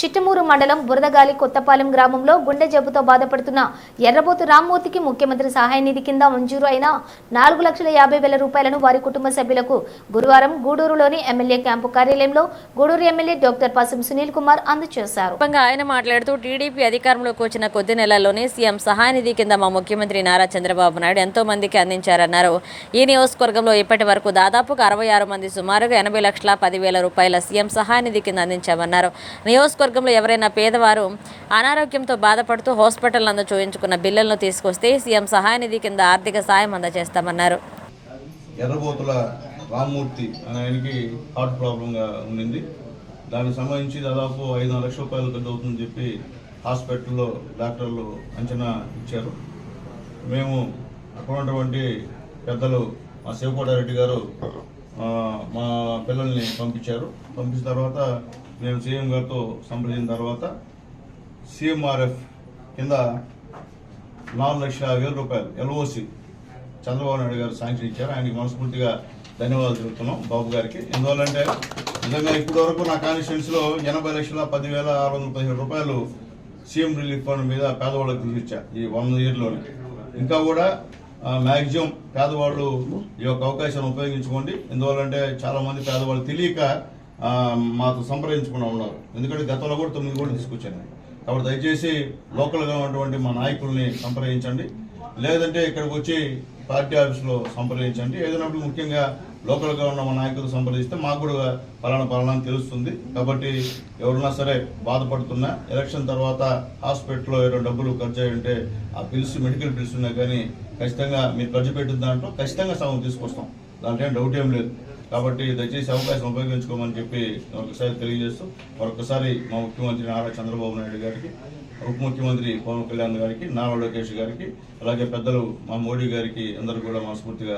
చిట్టమూరు మండలం బురదగాలి కొత్తపాలెం గ్రామంలో గుండె జబ్బుతో బాధపడుతున్న ఎర్రబోతు రామ్మూర్తికి ముఖ్యమంత్రి సహాయ నిధి కింద మంజూరు అయిన నాలుగు లక్షల యాభై వేల రూపాయలను వారి కుటుంబ సభ్యులకు గురువారం గూడూరులోని ఎమ్మెల్యే క్యాంపు కార్యాలయంలో గూడూరు ఎమ్మెల్యే డాక్టర్ పసం సునీల్ కుమార్ అందజేశారు. ఆయన మాట్లాడుతూ టీడీపీ అధికారంలోకి వచ్చిన కొద్ది నెలల్లోనే సీఎం సహాయనిధి కింద మా ముఖ్యమంత్రి నారా చంద్రబాబు నాయుడు ఎంతో మందికి అందించారన్నారు. ఈ నియోజకవర్గంలో ఇప్పటి వరకు దాదాపుగా అరవై ఆరు మంది సుమారుగా ఎనభై లక్షల పదివేల రూపాయల సీఎం సహాయనిధి కింద అందించామన్నారు. నియోజకవర్గంలో ఎవరైనా పేదవారు అనారోగ్యంతో బాధపడుతూ హాస్పిటల్ నందు చూయించుకున్న బిల్లులను తీసుకొస్తే సీఎం సహాయనిధి కింద ఆర్థిక సాయం అందజేస్తామన్నారు. ఎర్రబోతుల రామ్మూర్తి అనే ఆయనకి హార్ట్ ప్రాబ్లంగా ఉండింది. దానికి సంబంధించి దాదాపు ఐదున్నర లక్షల రూపాయలు ఖర్చు అవుతుందని చెప్పి హాస్పిటల్లో డాక్టర్లు అంచనా ఇచ్చారు. మేము అక్కడ ఉన్నటువంటి పెద్దలు మా శివకోటారెడ్డి గారు మా పిల్లల్ని పంపించారు. పంపించిన తర్వాత మేము సీఎం గారితో సంప్రదించిన తర్వాత సీఎంఆర్ఎఫ్ కింద నాలుగు లక్షల వేల రూపాయలు ఎల్ఓసి చంద్రబాబు నాయుడు గారు శాంక్షన్ ఇచ్చారు. ఆయనకి మనస్ఫూర్తిగా ధన్యవాదాలు చెబుతున్నాం బాబు గారికి. ఎందువల్లంటే నిజంగా ఇప్పటి వరకు నా కాన్స్టిట్యున్సీలో ఎనభై లక్షల పదివేల ఆరు వందల పదిహేడు రూపాయలు సీఎం రిలీఫ్ ఫండ్ మీద పేదవాళ్ళకి తీసుకొచ్చా ఈ వన్ ఇయర్లోనే. ఇంకా కూడా మ్యాక్సిమం పేదవాళ్ళు ఈ యొక్క అవకాశాన్ని ఉపయోగించుకోండి. ఎందువల్లంటే చాలామంది పేదవాళ్ళు తెలియక మాతో సంప్రదించకుండా ఉన్నారు. ఎందుకంటే గతంలో కూడా తొమ్మిది కూడా తీసుకొచ్చాను. కాబట్టి దయచేసి లోకల్గా ఉన్నటువంటి మా నాయకుల్ని సంప్రదించండి. లేదంటే ఇక్కడికి వచ్చి పార్టీ ఆఫీస్లో సంప్రదించండి. ఏదైనప్పుడు ముఖ్యంగా లోకల్గా ఉన్న మా నాయకులు సంప్రదిస్తే మాకు కూడా పలానా పలానా అని తెలుస్తుంది. కాబట్టి ఎవరున్నా సరే బాధపడుతున్నా ఎలక్షన్ తర్వాత హాస్పిటల్లో ఏదో డబ్బులు ఖర్చు అయ్యి ఉంటే ఆ బిల్స్ మెడికల్ బిల్స్ ఉన్నాయి కానీ ఖచ్చితంగా మీరు ఖర్చు పెట్టిన దాంట్లో ఖచ్చితంగా సగం తీసుకొస్తాం. దాంట్లో డౌట్ ఏం లేదు. కాబట్టి దయచేసి అవకాశం ఉపయోగించుకోమని చెప్పి ఒకసారి తెలియజేస్తూ మరొకసారి మా ముఖ్యమంత్రి నారా చంద్రబాబు నాయుడు గారికి ఉప ముఖ్యమంత్రి పవన్ కళ్యాణ్ గారికి నారా లోకేష్ గారికి అలాగే పెద్దలు మా మోడీ గారికి అందరూ కూడా మనస్ఫూర్తిగా